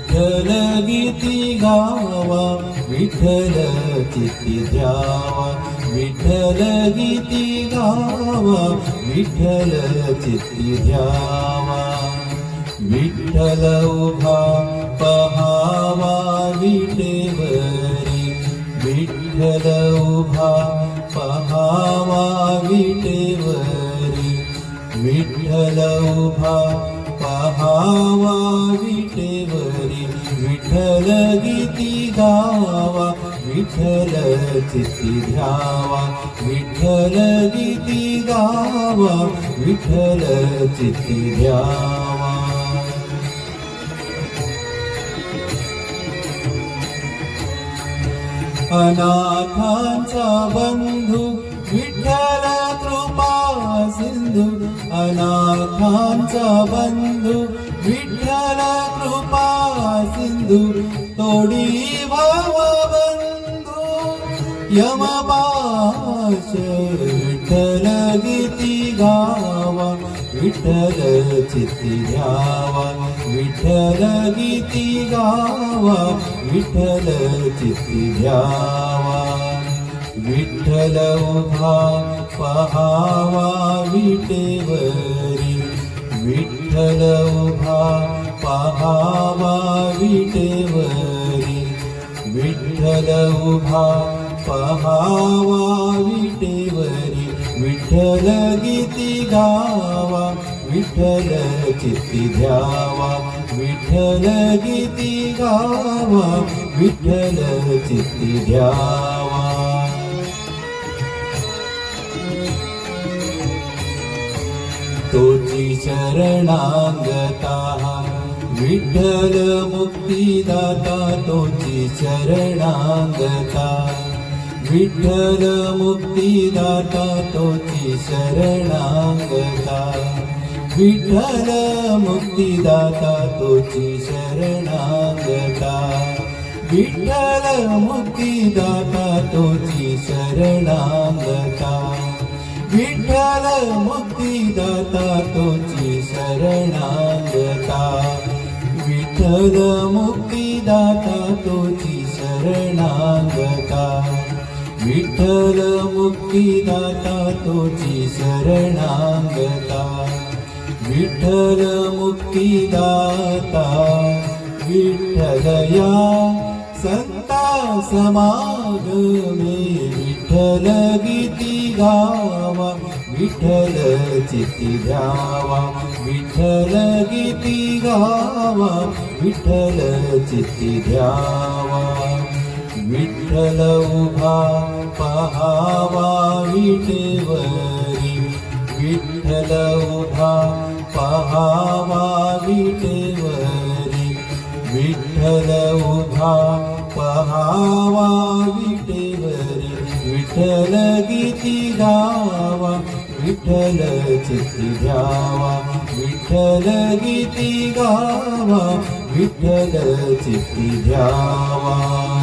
विठ्ठल गीती गावा विठ्ठल चित्ती द्यावा विठ्ठल गीती गावा विठ्ठल चित्ती द्यावा. विठ्ठल उभा पहावा विटेवरी विठ्ठल उभा पहावा विटेवरी विठ्ठल उभा पहावा विटेवरी विठ्ठल गीती गावा विठ्ठल चिती ध्यावा. विठ्ठल गीती गावा विठ्ठल चिती ध्यावा. अनाथांचा बंधू विठ्ठल कृपा सिंधू. अनाथांचा बंधू विठ्ठल कृपा सिंधू तोडी भाव बंधू यमपाश विठ्ठल गीती गावा विठ्ठल चित्ती गावा विठ्ठल गीती गावा विठ्ठल चिती गावा विठ्ठल उभा पहावा विटेवरी विठ्ठल उभा पहावा विटेवरी विठ्ठल उभा पहावा विटेवरी विठ्ठल गीती गावा विठ्ठल चित्ती ध्यावा विठ्ठल गीती गावा विठ्ठल चित्ती ध्यावा तोची शरणांगता विठ्ठल मुक्तिदत् तुी शरणाङ्गता विठ्ठल मुक्तिदत् शरणाङ्गता विठ्ठल मुक्तिदत् तुी शरणाङ्गता विठ्ठल मुक्तिदत् शरणाङ्गता विठ्ठल मुक्तिदी शरणाङ्ग ठलमुक्ता तुी शरणता विठलमुक्ता तुी शरणता विठलिद विठलया सत्ता समालगिति गावा विठलिति गावा विठल गावा विठ्ठल चित्ती द्यावा. विठ्ठल उभा पहावा विटेवरी. विठ्ठल उभा पहावा विटेवरी. विठ्ठल उभा पहावा विटेवरी. विठ्ठल गीती गावा विठ्ठल चित्ती द्यावा विठ्ठल गीती गावा विठ्ठल चित्ती द्यावा.